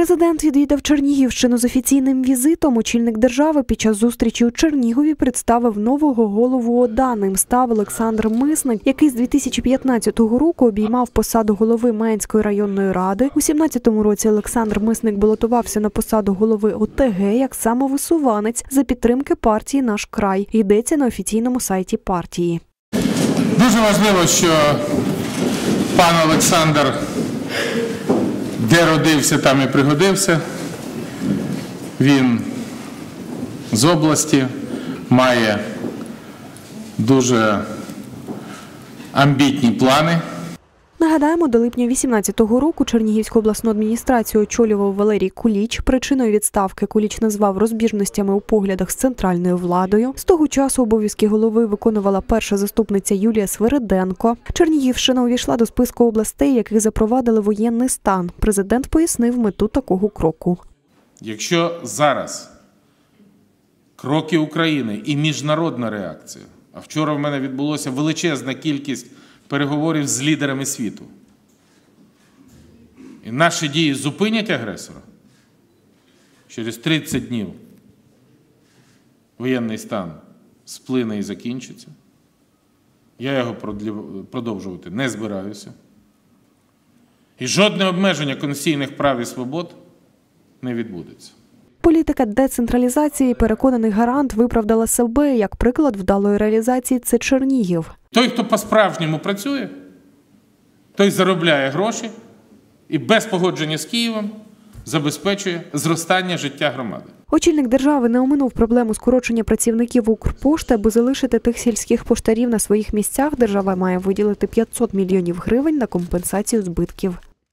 Президент відвідав Чернігівщину з офіційним візитом. Очільник держави під час зустрічі у Чернігові представив нового голову ОДА. Ним став Олександр Мисник, який з 2015 року обіймав посаду голови Менської районної ради. У 2017 році Олександр Мисник балотувався на посаду голови ОТГ як самовисуванець за підтримки партії Наш край. Йдеться на офіційному сайті партії. Дуже важливо, що пан Олександр де родився, там і пригодився. Він з області має дуже амбітні плани. Нагадаємо, до липня 18-го року Чернігівську обласну адміністрацію очолював Валерій Куліч. Причиною відставки Куліч назвав розбіжностями у поглядах з центральною владою. З того часу обов'язки голови виконувала перша заступниця Юлія Свириденко. Чернігівщина увійшла до списку областей, яких запровадили воєнний стан. Президент пояснив мету такого кроку. Якщо зараз кроки України і міжнародна реакція, а вчора в мене відбулося величезна кількість переговорів з лідерами світу. І наші дії зупинять агресора. Через 30 днів воєнний стан сплине і закінчиться. Я його продовжувати не збираюся. І жодне обмеження конституційних прав і свобод не відбудеться. Політика децентралізації, переконаний гарант, виправдала себе як приклад вдалої реалізації. Це Чернігів. Той, хто по-справжньому працює, той заробляє гроші і без погодження з Києвом забезпечує зростання життя громади. Очільник держави не оминув проблему скорочення працівників Укрпошти, аби залишити тих сільських поштарів на своїх місцях. Держава має виділити 500 мільйонів гривень на компенсацію збитків.